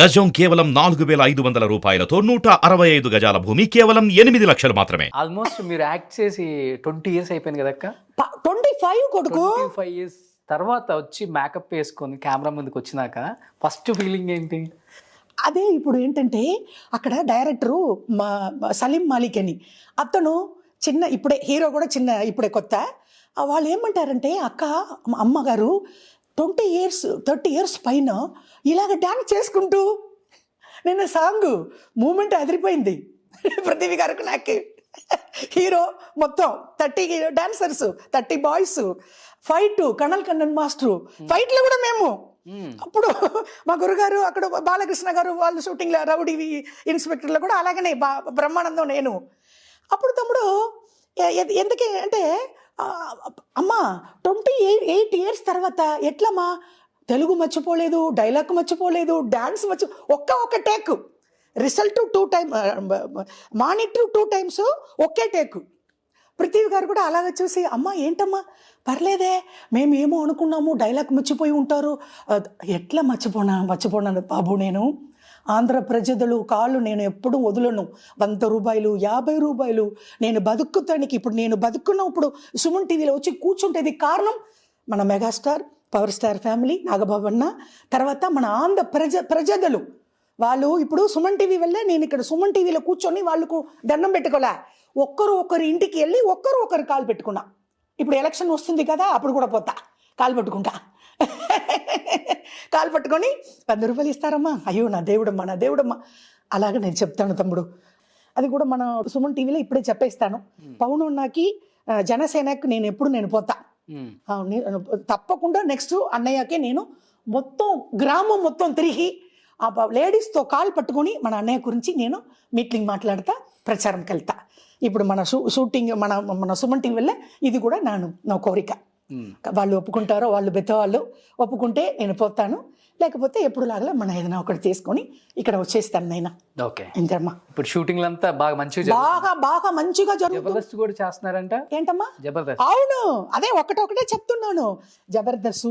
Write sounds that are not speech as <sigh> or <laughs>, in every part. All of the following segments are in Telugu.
గజం కేవలం నాలుగు వేల ఐదు వందల రూపాయలతో నూట అరవై ఐదు గజాల భూమి కేవలం ఎనిమిది లక్షలు మాత్రమే. ఆల్మోస్ట్ మీరు యాక్ట్ చేసి ట్వంటీ ఇయర్స్ అయిపోయింది కదక్క ట్వంటీ ఫైవ్ కొడుకు? ఫైవ్ ఇయర్స్ తర్వాత వచ్చి మేకప్ వేసుకొని కెమెరా ముందుకు వచ్చినాక ఫస్ట్ ఫీలింగ్ ఏంటి? అదే ఇప్పుడు ఏంటంటే అక్కడ డైరెక్టరు మా సలీం మాలిక్ అని. అతను చిన్న ఇప్పుడే హీరో కూడా చిన్న ఇప్పుడే కొత్త. వాళ్ళు ఏమంటారంటే అక్క అమ్మగారు ట్వంటీ ఇయర్స్ థర్టీ ఇయర్స్ పైన ఇలాగ డాన్స్ చేసుకుంటూ నిన్న సాంగ్ మూమెంట్ అదిరిపోయింది. పృథ్వీ గారికి నాకు. హీరో మొత్తం thirty dancers thirty boys fight Kanal Kannan master. ఫైట్లు కూడా మేము. అప్పుడు మా గురుగారు అక్కడ బాలకృష్ణ గారు వాళ్ళు షూటింగ్లో రౌడీ ఇన్స్పెక్టర్లో కూడా అలాగనే బా బ్రహ్మానందం నేను. అప్పుడు తమ్ముడు ఎందుకే అంటే అమ్మా ట్వంటీ ఎయిట్ ఇయర్స్ తర్వాత ఎట్లమ్మా? తెలుగు మర్చిపోలేదు డైలాగ్ మర్చిపోలేదు డ్యాన్స్ మర్చి ఒక్క ఒక్క take. Result two time monitor two times okay take. Prithvi గారు కూడా అలాగే చూసి అమ్మ ఏంటమ్మా? పర్లేదే మేము ఏమో అనుకున్నాము డైలాగ్ మర్చిపోయి ఉంటారు. ఎట్లా మర్చిపోనా మర్చిపోనాను బాబు నేను. ఆంధ్ర ప్రజలు కాళ్ళు నేను ఎప్పుడు వదలను. వంద రూపాయలు యాభై రూపాయలు నేను బతుకుతానికి ఇప్పుడు నేను బతుకున్నప్పుడు సుమన్ టీవీలో వచ్చి కూర్చుంటేది కారణం మన మెగాస్టార్ పవర్ స్టార్ ఫ్యామిలీ నాగబాబన్న తర్వాత మన ఆంధ్ర ప్రజ ప్రజలు. వాళ్ళు ఇప్పుడు సుమన్ టీవీ వల్లే నేను ఇక్కడ సుమన్ టీవీలో కూర్చొని వాళ్ళకు దండం పెట్టుకోలే. ఒక్కరు ఒకరి ఇంటికి వెళ్ళి ఒక్కరు ఒకరు కాలు పెట్టుకున్నా. ఇప్పుడు ఎలక్షన్ వస్తుంది కదా అప్పుడు కూడా పోతా. కాలు పెట్టుకుంటా. కాలు పట్టుకొని వంద రూపాయలు ఇస్తారమ్మా. అయ్యో నా దేవుడమ్మా నా దేవుడమ్మా. అలాగే నేను చెప్తాను తమ్ముడు. అది కూడా మన సుమన్ టీవీలో ఇప్పుడే చెప్పేస్తాను. పవన్ నాకి జనసేనకు నేను ఎప్పుడు నేను పోతా. తప్పకుండా నెక్స్ట్ అన్నయ్యకే నేను మొత్తం గ్రామం మొత్తం తిరిగి ఆ లేడీస్తో కాల్ పట్టుకొని మన అన్నయ్య గురించి నేను మీటింగ్ మాట్లాడతా ప్రచారంకి వెళ్తా ఇప్పుడు మన షూ షూటింగ్ మన మన సుమన్ టీవీ వల్ల ఇది కూడా నాను నా కోరిక. వాళ్ళు ఒప్పుకుంటారో వాళ్ళు బెత్తవాళ్ళు ఒప్పుకుంటే నేను పోతాను. లేకపోతే ఎప్పుడు లాగలా మన ఏదైనా ఒకటి చేసుకొని ఇక్కడ వచ్చేస్తాను నైనా. ఓకే. ఇంకమ్మా ఇప్పుడు షూటింగ్ అంతా బాగా మంచిగా. బాగా బాగా మంచిగా జబర్దస్త్ కూడా చేస్తున్నారంట? ఏంటమ్మా? జబర్దస్త్. అవును. అదే ఒకటొకటే చెప్తున్నాను. జబర్దస్త్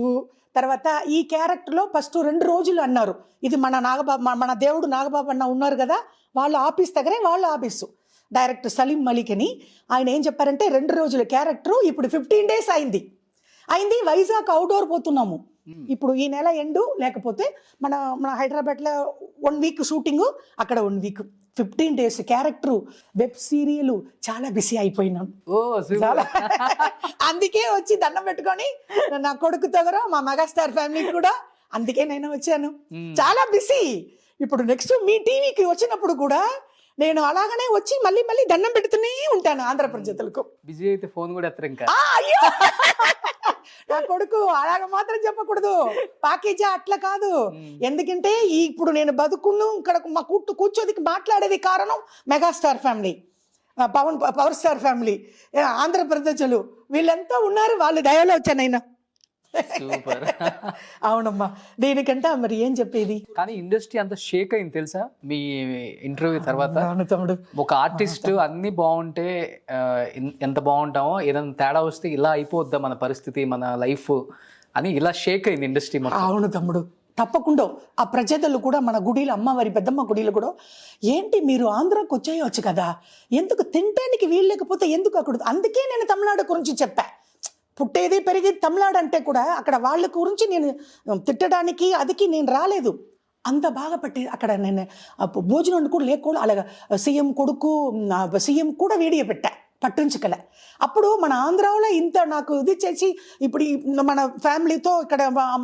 తర్వాత ఈ క్యారెక్టర్లో ఫస్ట్ రెండు రోజులు అన్నారు. ఇది మన నాగబాబు మన దేవుడు నాగబాబు అన్న ఉన్నారు కదా వాళ్ళు ఆఫీస్ దగ్గరే వాళ్ళు ఆఫీసు. డైరెక్టర్ సలీం మలిక్ అని ఆయన ఏం చెప్పారంటే రెండు రోజుల క్యారెక్టర్ ఇప్పుడు ఫిఫ్టీన్ డేస్ అయింది. అయింది వైజాగ్ అవుట్డోర్ పోతున్నాము. ఇప్పుడు ఈ నెల ఎండు లేకపోతే మన మన హైదరాబాద్లో వన్ వీక్ షూటింగ్ అక్కడ one week fifteen days character web serial చాలా బిజీ సూపర్ చాలా. అందుకే వచ్చి దండం పెట్టుకొని నా కొడుకు దగ్గర మా మెగాస్టార్ ఫ్యామిలీ కూడా అందుకే నేను వచ్చాను. చాలా బిజీ ఇప్పుడు నెక్స్ట్ మీ టీవీకి వచ్చినప్పుడు కూడా నేను అలాగనే వచ్చి మళ్ళీ మళ్ళీ దండం పెడుతూనే ఉంటాను ఆంధ్ర ప్రజలకు బిజీ అయితే ఫోన్ కూడా ఎత్తరు ఇంకా. అయ్యో! నా కొడుకు అలాగ మాత్రం చెప్పకూడదు. పాకేజా అట్లా కాదు. ఎందుకంటే ఇప్పుడు నేను బతుకును ఇక్కడ మా కూర్చు కూర్చోదికి మాట్లాడేది కారణం megastar family. Pawan power star family. ఏ, ఆంధ్రప్రదేశ్లు వీళ్ళంతా ఉన్నారు వాళ్ళు దయలో వచ్చానైనా సూపర్. అవునమ్మా. దీనికంటే మరి ఏం చెప్పేది? కానీ ఇండస్ట్రీ అంత షేక్ అయింది తెలుసా? మీ ఇంటర్వ్యూ తర్వాత. తమ్ముడు. ఒక ఆర్టిస్ట్ <laughs> అన్ని బాగుంటే ఎంత బాగుంటామో ఏదైనా తేడా వస్తే ఇలా అయిపోద్దా మన పరిస్థితి మన లైఫ్ అని ఇలా షేక్ అయింది ఇండస్ట్రీ మొత్తం. అవును తమ్ముడు. తప్పకుండా ఆ ప్రజలు కూడా మన గుడిలో అమ్మవారి పెద్దమ్మ గుడిలో కూడా ఏంటి మీరు ఆంధ్రాకి వచ్చేయచ్చు కదా? ఎందుకు తినడానికి వీలు లేకపోతే ఎందుకు అక్కడ? అందుకే నేను తమిళనాడు గురించి చెప్పా. పుట్టేది పెరిగేది తమిళనాడు అంటే కూడా అక్కడ వాళ్ళ గురించి నేను తిట్టడానికి అదికి నేను రాలేదు. అంత బాగా పట్టి అక్కడ నేను భోజనం కూడా లేకుండా అలాగా సీఎం కొడుకు సీఎం కూడా వీడియో పెట్టా పట్టించుకల. అప్పుడు మన ఆంధ్రాలో ఇంత నాకు ఇది చేసి ఇప్పుడు మన ఫ్యామిలీతో ఇక్కడ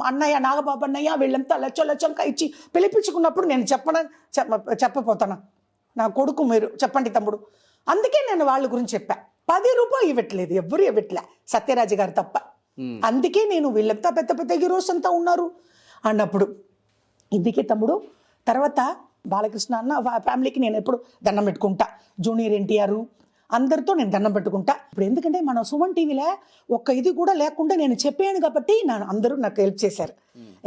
అన్నయ్య నాగబాబు అన్నయ్య వీళ్ళంతా లచ్చ లచ్చంకా ఇచ్చి పిలిపించుకున్నప్పుడు నేను చెప్పన చెప్ప చెప్పపోతాను నా కొడుకు మీరు చెప్పండి తమ్ముడు. అందుకే నేను వాళ్ళ గురించి చెప్పా. పది రూపాయలు ఇవ్వట్లేదు ఎవ్వరు ఇవ్వట్లే. సత్యరాజు గారు తప్ప. అందుకే నేను వీళ్ళంతా పెద్ద పెద్ద హీరోస్ అంతా ఉన్నారు. అన్నప్పుడు ఇందుకే తమ్ముడు తర్వాత బాలకృష్ణ అన్న ఫ్యామిలీకి నేను ఎప్పుడు దండం పెట్టుకుంటా. జూనియర్ ఎన్టీఆర్ అందరితో నేను దండం పెట్టుకుంటా. ఇప్పుడు ఎందుకంటే మన సుమన్ టీవీలో ఒక్క ఇది కూడా లేకుండా నేను చెప్పాను కాబట్టి నా అందరూ నాకు హెల్ప్ చేశారు.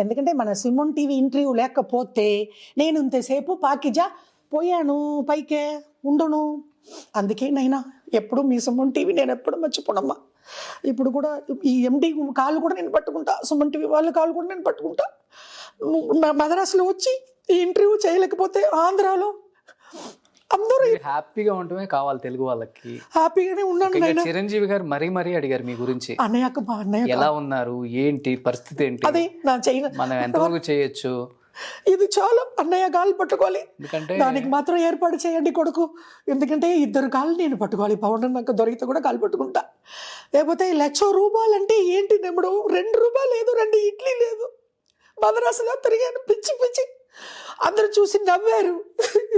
ఎందుకంటే మన సుమన్ టీవీ ఇంటర్వ్యూ లేకపోతే నేను ఇంతసేపు పాకిజా పోయాను పైకే ఉండును. అందుకే నైనా ఎప్పుడు మీ సుమన్ టీవీ నేను ఎప్పుడు మర్చిపోనమ్మా. ఇప్పుడు కూడా ఈ ఎండి కాలు కూడా నేను పట్టుకుంటా సుమన్ టీవీ వాళ్ళ కాలు కూడా నేను పట్టుకుంటా. మద్రాసులో వచ్చి ఈ ఇంటర్వ్యూ చేయలేకపోతే ఆంధ్రాలో అందరూ హ్యాపీగా ఉండటమే కావాలి తెలుగు వాళ్ళకి. హ్యాపీగానే ఉన్నాను చిరంజీవి గారు మరీ మరీ అడిగారు మీ గురించి. అన్నయ్యకు మా అన్నయ్య ఎలా ఉన్నారు ఏంటి పరిస్థితి ఏంటి? అదే మనం ఎంతవరకు చేయొచ్చు? ఇది చాలా అన్నయ్య గాలి పట్టుకోవాలి. దానికి మాత్రం ఏర్పాటు చేయండి కొడుకు. ఎందుకంటే ఇద్దరు కాళ్ళు నేను పట్టుకోవాలి. పవన్ నాకు దొరికితే కూడా కాలు పట్టుకుంటా. లేకపోతే లక్ష రూపాయలు అంటే ఏంటి నెమ్మడు రెండు రూపాయలు లేదు రెండు ఇడ్లీ లేదు. మద్రాసులో తిరిగాను పిచ్చి పిచ్చి. అందరూ చూసి నవ్వారు.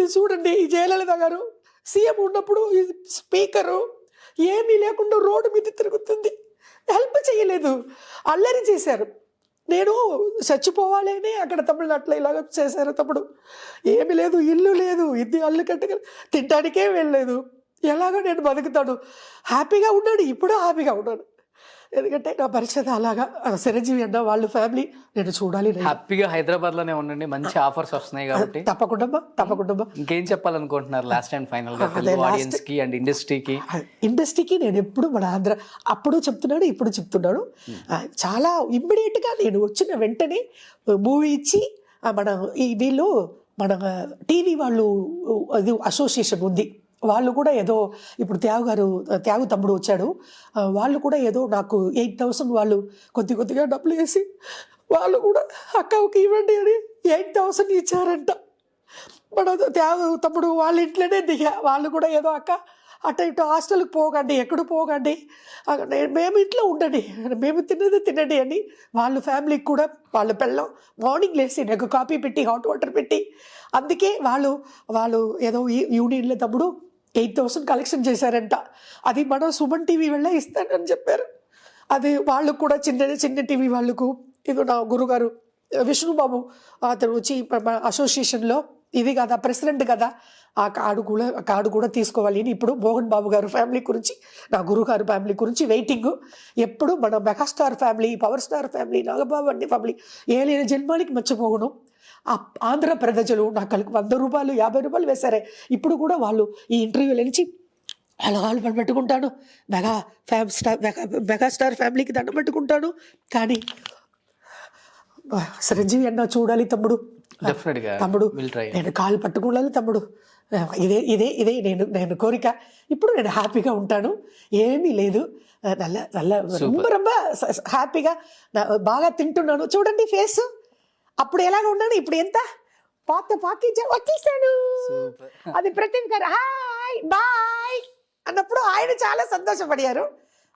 చూడండి ఈ జయలలిత గారు. సీఎం ఉన్నప్పుడు స్పీకరు ఏమీ లేకుండా రోడ్డు మీద తిరుగుతుంది. హెల్ప్ చేయలేదు. అల్లరి చేశారు. నేను చచ్చిపోవాలి అని అక్కడ అట్లా ఇలాగ చేశారు తప్పుడు ఏమి లేదు ఇల్లు లేదు ఇది అల్లు కట్టుకొని తినడానికే వెళ్ళలేదు ఎలాగో నేను బతుకుతాను. హ్యాపీగా ఉన్నాడు ఇప్పుడు హ్యాపీగా ఉన్నాను ఎందుకంటే నా పరిచయం అలాగా చిరంజీవి అన్న వాళ్ళ ఫ్యామిలీ నేను చూడాలి. హ్యాపీగా హైదరాబాద్లోనే ఉండండి మంచి ఆఫర్స్ వస్తున్నాయి కాబట్టి. తప్పకుండా తప్పకుండా. ఇంకేం చెప్పాలనుకుంటున్నారు లాస్ట్ అండ్ ఫైనల్గా? ఆడియన్స్కి అండ్ ఇండస్ట్రీకి ఇండస్ట్రీకి నేను ఎప్పుడు మన ఆంధ్ర అప్పుడు చెప్తున్నాడు ఇప్పుడు చెప్తున్నాడు ఆ, చాలా ఇమ్మీడియట్గా నేను వచ్చిన వెంటనే మూవీ ఇచ్చి మన ఈ వీళ్ళు మన టీవీ వాళ్ళు అది అసోసియేషన్ ఉంది. వాళ్ళు కూడా ఏదో ఇప్పుడు త్యాగు గారు త్యాగు తమ్ముడు వచ్చాడు. వాళ్ళు కూడా ఏదో నాకు ఎయిట్ థౌసండ్ వాళ్ళు కొద్ది కొద్దిగా డబ్బులు వేసి వాళ్ళు కూడా అక్కకి ఇవ్వండి అని ఎయిట్ థౌసండ్ ఇచ్చారంట. మన త్యాగు తమ్ముడు వాళ్ళ ఇంట్లోనే దిగా. వాళ్ళు కూడా ఏదో అక్క అటు ఇటు హాస్టల్కి పోకండి ఎక్కడ పోకండి. నేను- మేము ఇంట్లో ఉండండి. మేము తినేది తినండి అని వాళ్ళ ఫ్యామిలీకి కూడా వాళ్ళ పిల్లం మార్నింగ్ లేసి నాకు కాఫీ పెట్టి హాట్ వాటర్ పెట్టి అందుకే వాళ్ళు వాళ్ళు ఏదో యూనియన్లో తమ్ముడు ఎయిట్ థౌసండ్ కలెక్షన్ చేశారంట. అది మనం సుమన్ టీవీ వెళ్ళే ఇస్తానని చెప్పారు. అది వాళ్ళు కూడా చిన్న చిన్న టీవీ వాళ్ళకు. ఇది నా గురుగారు విష్ణుబాబు అతను వచ్చి మన అసోసియేషన్లో ఇది కదా ప్రెసిడెంట్ కదా ఆ కార్డు కూడా ఆ కార్డు కూడా తీసుకోవాలి అని ఇప్పుడు మోహన్ బాబు గారు ఫ్యామిలీ గురించి నా గురుగారు ఫ్యామిలీ గురించి వెయిటింగ్. ఎప్పుడు మన megastar family power star family Nagababu అన్ని ఫ్యామిలీ ఏ లేని జన్మానికి మర్చిపోగను ఆ ఆంధ్ర ప్రజలు నాకు వంద రూపాయలు యాభై రూపాయలు వేశారే. ఇప్పుడు కూడా వాళ్ళు ఈ ఇంటర్వ్యూల నుంచి అలా వాళ్ళు పని పెట్టుకుంటాను. మెగా ఫ్యామ్ స్టార్ మెగా మెగాస్టార్ ఫ్యామిలీకి దండం పెట్టుకుంటాను. కానీ ఆ, చిరంజీవి అన్న చూడాలి తమ్ముడు. తమ్ముడు నేను కాలు పట్టుకోవాలి తమ్ముడు. ఇదే ఇదే ఇదే నేను నేను కోరిక. ఇప్పుడు నేను హ్యాపీగా ఉంటాను. ఏమీ లేదు. నల్ల నల్ల రొంబ రొంబ హ్యాపీగా బాగా తింటున్నాను. చూడండి ఫేస్ అప్పుడు ఎలాగ ఉన్నాను ఇప్పుడు ఎంత? పాత పాకి వచ్చేసాను అది ప్రతిమ్ గారు హాయ్ బాయ్ అన్నప్పుడు ఆయన చాలా సంతోషపడారు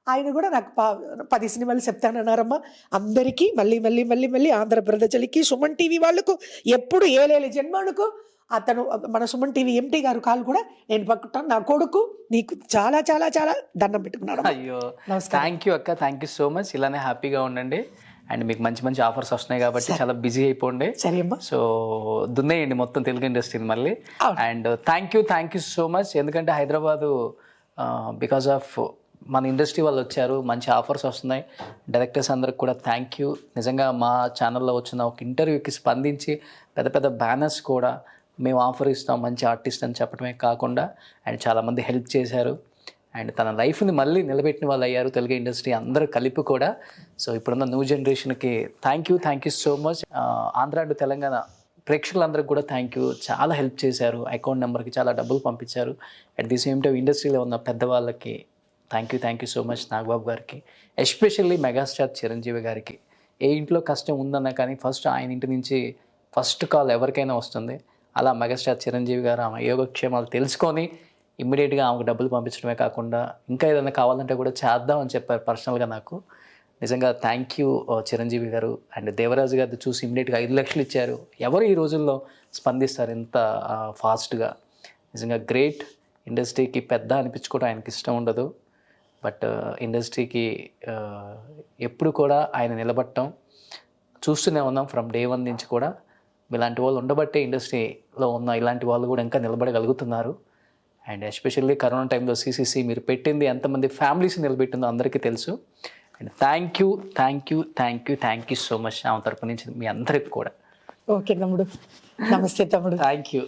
ఆయన కూడా నాకు ప- పది సినిమాలు చెప్తానన్నారమ్మా. అందరికీ మళ్ళీ మళ్ళీ మళ్ళీ మళ్ళీ ఆంధ్ర ప్రజలకి సుమన్ టీవీ వాళ్ళకు ఎప్పుడు ఏలేని జన్మానుకు అతను మన సుమన్ టీవీ ఎంటీ గారు కాలు కూడా నేను పట్టుకుంటాను నా కొడుకు నీకు చాలా చాలా చాలా దండం పెట్టుకున్నాడు అయ్యో. థ్యాంక్ యూ అక్క థ్యాంక్ యూ సో మచ్ ఇలానే హ్యాపీగా ఉండండి. అండ్ మీకు మంచి మంచి ఆఫర్స్ వస్తున్నాయి కాబట్టి చాలా బిజీ అయిపోండి. సరే అమ్మా. సో దున్నేయండి మొత్తం తెలుగు ఇండస్ట్రీని మళ్ళీ. And thank you thank you so much. ఎందుకంటే హైదరాబాదు బికాస్ ఆఫ్ మన ఇండస్ట్రీ వాళ్ళు వచ్చారు మంచి ఆఫర్స్ వస్తున్నాయి. డైరెక్టర్స్ అందరికి కూడా థ్యాంక్ యూ నిజంగా మా ఛానల్లో వచ్చిన ఒక ఇంటర్వ్యూకి స్పందించి పెద్ద పెద్ద బ్యానర్స్ కూడా మేము ఆఫర్ ఇస్తాం మంచి ఆర్టిస్ట్ అని చెప్పడమే కాకుండా. అండ్ చాలామంది హెల్ప్ చేశారు. అండ్ తన లైఫ్ని మళ్ళీ నిలబెట్టిన వాళ్ళు అయ్యారు తెలుగు ఇండస్ట్రీ అందరూ కలిపి కూడా. సో ఇప్పుడున్న న్యూ జనరేషన్కి thank you thank you so much Andhra and Telangana ప్రేక్షకులందరికీ కూడా థ్యాంక్ యూ చాలా హెల్ప్ చేశారు. అకౌంట్ నెంబర్కి చాలా డబ్బులు పంపించారు. అట్ ది సేమ్ టైం ఇండస్ట్రీలో ఉన్న పెద్దవాళ్ళకి thank you thank you so much Nagababu గారికి. ఎస్పెషల్లీ మెగాస్టార్ చిరంజీవి గారికి. ఏ ఇంట్లో కష్టం ఉందన్నా కానీ ఫస్ట్ ఆయన ఇంటి నుంచి ఫస్ట్ కాల్ ఎవరికైనా వస్తుంది. అలా మెగాస్టార్ చిరంజీవి గారు ఆమె యోగక్షేమాలు తెలుసుకొని ఇమ్మీడియట్గా ఆమెకు డబ్బులు పంపించడమే కాకుండా ఇంకా ఏదైనా కావాలంటే కూడా చేద్దామని చెప్పారు పర్సనల్గా నాకు. నిజంగా థ్యాంక్ యూ చిరంజీవి గారు. అండ్ దేవరాజు గారిది చూసి ఇమ్మీడియట్గా ఐదు లక్షలు ఇచ్చారు. ఎవరు ఈ రోజుల్లో స్పందిస్తారు ఇంత ఫాస్ట్గా? నిజంగా గ్రేట్. ఇండస్ట్రీకి పెద్ద అనిపించుకోవడం ఆయనకి ఇష్టం ఉండదు. బట్ ఇండస్ట్రీకి ఎప్పుడు కూడా ఆయన నిలబడటం చూస్తూనే ఉన్నాం ఫ్రమ్ డే వన్ నుంచి కూడా. ఇలాంటి వాళ్ళు ఉండబట్టే ఇండస్ట్రీలో ఉన్న ఇలాంటి వాళ్ళు కూడా ఇంకా నిలబడగలుగుతున్నారు. అండ్ ఎస్పెషల్లీ కరోనా టైంలో సిసిసి మీరు పెట్టింది ఎంతమంది ఫ్యామిలీస్ నిలబెట్టిందో అందరికీ తెలుసు. And thank you thank you thank you thank you so much ఆమె తరపు నుంచి మీ అందరికి కూడా. ఓకే తమ్ముడు. నమస్తే తమ్ముడు. Thank you